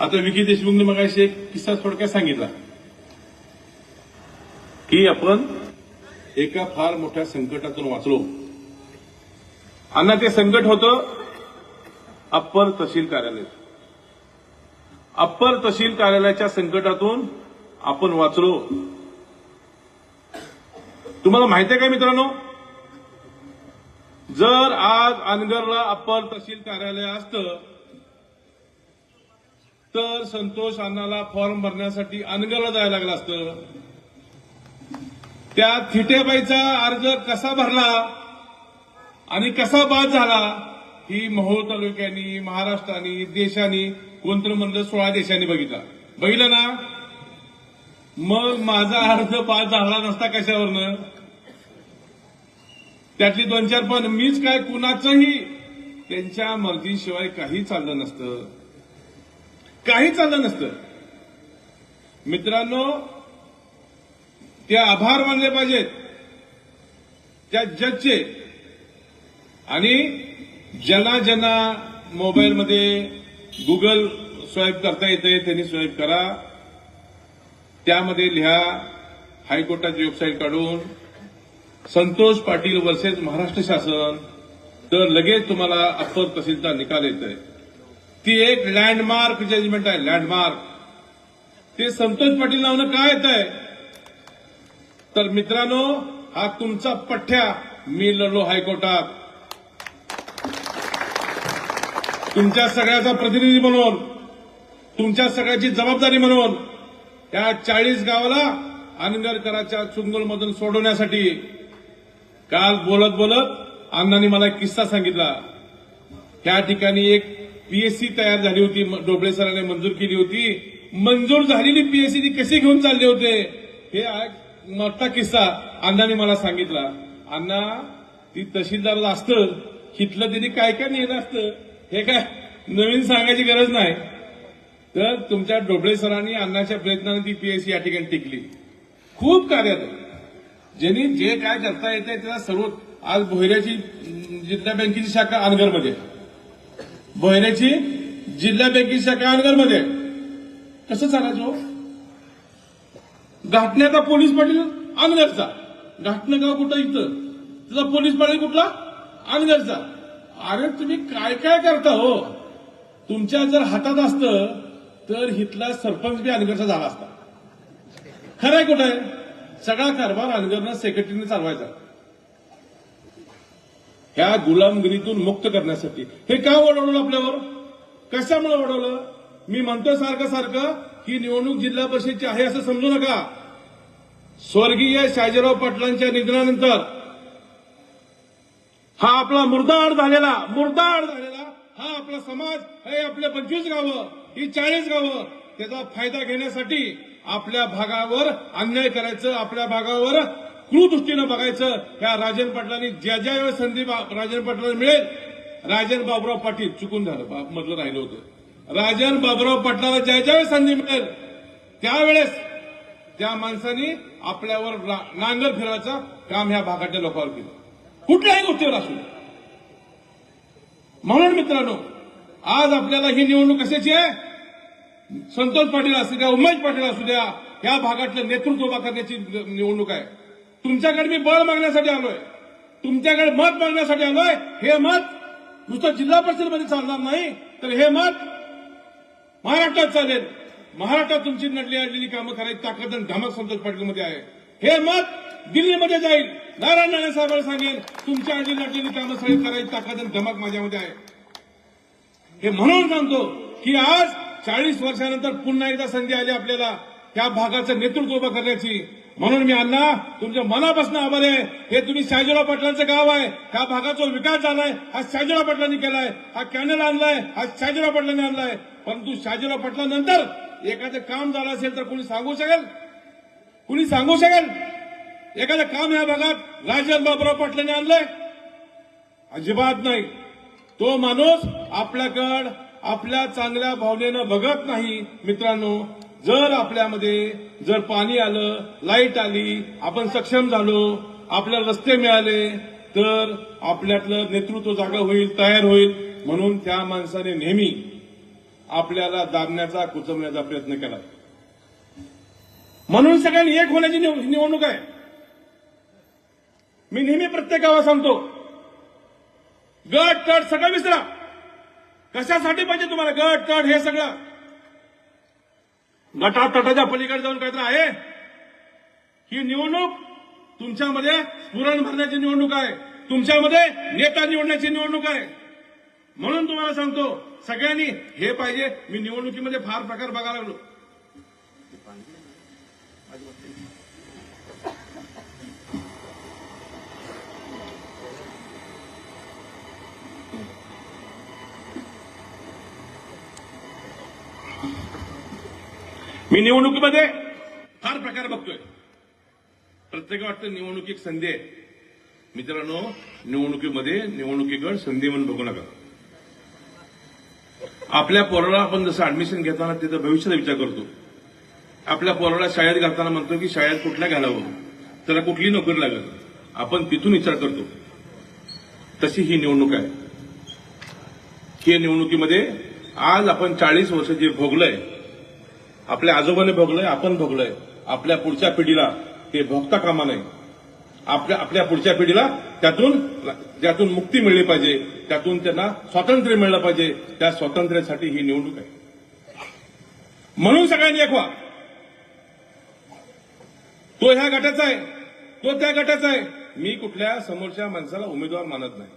आता विकी देशमुखने मगाशी एक किस्सा थोडक्यात सांगितला. की आपण? एका फार मोठ्या संकटातून वाचलो. अण्णा ते संकट होतं. अप्पर तहसील कार्यालय. अप्पर तहसील कार्यालयाच्या संकटातून आपण वाचलो. तुम्हाला माहिती आहे का मित्रांनो? जर आज अनगरला अप्पर तहसील कार्यालय असतं तर संतोष अण्णाला फॉर्म भरण्यासाठी अनगरला जायला लागलं असतं. त्या थिटेबाईचा अर्ज कसा भरला आणि कसा बाद झाला ही महोळ तालुक्यानी महाराष्ट्राने देशाने कोणतं म्हणलं सोळा देशांनी बघितला. बघितलं ना? मग माझा अर्ज पास झाला नसता कशावरनं? त्यातली दोन चार पण. मीच काय कुणाचंही त्यांच्या मर्जीशिवाय काही चाललं नसतं. काही चाललं नसतं. मित्रांनो ते आभार मानले पाहिजेत. त्या जजचे. आणि ज्यांना ज्यांना मोबाईलमध्ये गुगल स्वाईप करता येते त्यांनी स्वाईप करा. त्यामध्ये लिहा हायकोर्टाची वेबसाईट काढून. संतोष पाटील वर्सेस महाराष्ट्र शासन तर लगेच तुम्हाला अप्पर तहसीलचा निकाल येत आहे ती एक लँडमार्क जजमेंट आहे लँडमार्क ते संतोष पाटील नावानं काय येत आहे तर मित्रांनो हा तुमचा पठ्ठ्या मी लढलो हायकोर्टात. तुमच्या सगळ्याचा प्रतिनिधी म्हणून तुमच्या सगळ्याची जबाबदारी म्हणून त्या चाळीस गावाला अनगरकराच्या चुंगलमधून सोडवण्यासाठी काल बोलत बोलत अण्णांनी मला एक किस्सा सांगितला. त्या ठिकाणी एक पीएससी तयार झाली होती म- डोबळे सरांनी मंजूर केली होती. मंजूर झालेली पीएससी ती कशी घेऊन चालले होते? हे एक मोठा किस्सा अण्णांनी मला सांगितला. अण्णा ती तहसीलदारला असतं. हिथलं त्यांनी काय काय नेलं असतं? हे काय नवीन सांगायची गरज नाही. तर तुमच्या डोबळे सरांनी अण्णाच्या प्रयत्नाने ती पीएससी या ठिकाणी टिकली. खूप कार्यात आहे. ज्यांनी जे काय करता येते त्याला सर्व आज भोयऱ्याची जिल्हा बँकेची शाखा अनगरमध्ये. भोयऱ्याची जिल्हा बँकेची शाखा अनगरमध्ये. आहे. कसं चालायचो हो? घाटण्याचा पोलीस पाटील अनगरचा. घाटणं गाव कुठं इथं? तुझा पोलीस पाटील कुठला? अनगरचा. अरे तुम्ही काय काय करता हो? तुमच्या जर हातात असतं तर हिथला सरपंच बी अनगरचा झाला असता. खरं आहे कुठं आहे? सगळा कारभार अनगरनं सेक्रेटरीने चालवायचा. ह्या गुलामगिरीतून मुक्त करण्यासाठी. हे का ओढवलं आपल्यावर? कशामुळे ओढवलं? मी म्हणतो सारखं सारखं ही निवडणूक जिल्हा परिषदची आहे असं समजू नका. स्वर्गीय शाजीराव पाटलांच्या निधनानंतर हा आपला मुर्दाड झालेला मुर्दाड झालेला हा आपला समाज हे आपले पंचवीस गावं ही चाळीस गावं त्याचा फायदा घेण्यासाठी आपल्या भागावर अन्याय करायचं आपल्या भागावर कृदृष्टीनं बघायचं ह्या राजन पाटलांनी ज्या ज्या वेळेस संधी राजन पाटलांना मिळेल राजन बाबुराव पाटील चुकून झालं मधलं राहिलं होतं. राजन बाबुराव पाटलाला ज्या ज्या वेळेस संधी मिळेल त्यावेळेस त्या माणसांनी आपल्यावर नांगर फिरवायचं काम ह्या भागातल्या लोकांवर केलं. कुठल्याही गोष्टीवर असू म्हणून मित्रांनो आज आपल्याला ही निवडणूक कशाची आहे? संतोष पाटील असू द्या उमेश पाटील असू द्या या भागातलं नेतृत्व उभा करण्याची निवडणूक आहे. तुमच्याकडे मी बळ मागण्यासाठी आलोय. तुमच्याकडे मत मागण्यासाठी आलोय. हे मत नुसतं जिल्हा परिषदमध्ये चालणार नाही तर हे मत महाराष्ट्रात चालेल. महाराष्ट्रात तुमची नडली आणलेली कामं करायची ताकद आणि धमक संतोष पाटीलमध्ये आहे. हे मत दिल्लीमध्ये जाईल. नारायण राणे साहेबांना सांगेल तुमच्या अडली नडलेली कामं सगळी करायची ताकद आणि धमक माझ्यामध्ये आहे. हे म्हणून सांगतो की आज चाळीस वर्षानंतर पुन्हा एकदा संधी आली आपल्याला. त्या भागाचं नेतृत्व उभं करण्याची. म्हणून मी अण्णा तुमच्या मनापासून आभार आहे. हे तुम्ही शाजीराव पाटलांचं गाव आहे. ह्या भागाचा विकास झालाय. हा शाजीराव पाटलांनी केलाय. हा कॅनल आणलाय. हा शाजीराव पाटलांनी आणलाय. परंतु शाजीराव पाटलानंतर एखादं काम झालं असेल तर कोणी सांगू शकेल? कुणी सांगू शकेल? एखादं काम या भागात राजन बाबुराव पाटलांनी आणलंय? अजिबात नाही. तो माणूस आपल्याकड आपल्या चांगल्या भावनेनं बघत नाही मित्रांनो. जर आपल्यामध्ये जर पाणी आलं लाइट आली आपण सक्षम झालो आपल्याला रस्ते मिळाले तर आपल्यातलं नेतृत्व जागा होईल तयार होईल. म्हणून त्या माणसाने नेहमी आपल्याला दाबण्याचा कुचवण्याचा प्रयत्न केला. म्हणून सगळ्यांनी एक होण्याची निव- निवडणूक आहे. मी नेहमी प्रत्येक गावात सांगतो गट तट सगळं विसरा. कशासाठी पाहिजे तुम्हाला? गट तट हे सगळं. गटा तटाच्या पलीकडे जाऊन काहीतरी आहे? ही निवडणूक तुमच्यामध्ये पुरण भरण्याची निवडणूक आहे. तुमच्यामध्ये नेता निवडण्याची निवडणूक आहे. म्हणून तुम्हाला सांगतो सगळ्यांनी हे पाहिजे. मी निवडणुकीमध्ये फार प्रकार बघायला लागलो. मी निवडणुकीमध्ये फार प्रकार बघतोय. प्रत्येक वाटतं निवडणुकीत संधी आहे. मित्रांनो निवडणुकीमध्ये निवडणुकीकडे संधी म्हणून बघू नका. आपल्या पोराला आपण जसं ऍडमिशन घेताना तिथं भविष्याचा विचार करतो. आपल्या पोराला शाळेत घालताना म्हणतो की शाळेत कुठल्या घालावं? त्याला कुठली नोकरी लागेल? आपण तिथून विचार करतो. तशी ही निवडणूक आहे. ही निवडणुकीमध्ये आज आपण चाळीस वर्ष जे भोगलंय आपल्या आजोबाने भोगलंय आपण भोगलंय. आपल्या पुढच्या पिढीला ते भोगता कामा नये. आपल्या आपल्या पुढच्या पिढीला त्यातून ज्यातून मुक्ती मिळली पाहिजे. त्यातून त्यांना स्वातंत्र्य मिळलं पाहिजे. त्या स्वातंत्र्यासाठी ही निवडणूक आहे. म्हणून सगळ्यांनी एक व्हा तो ह्या गटाचा आहे. तो त्या गटाचा आहे. मी कुठल्या समोरच्या माणसाला उमेदवार मानत नाही.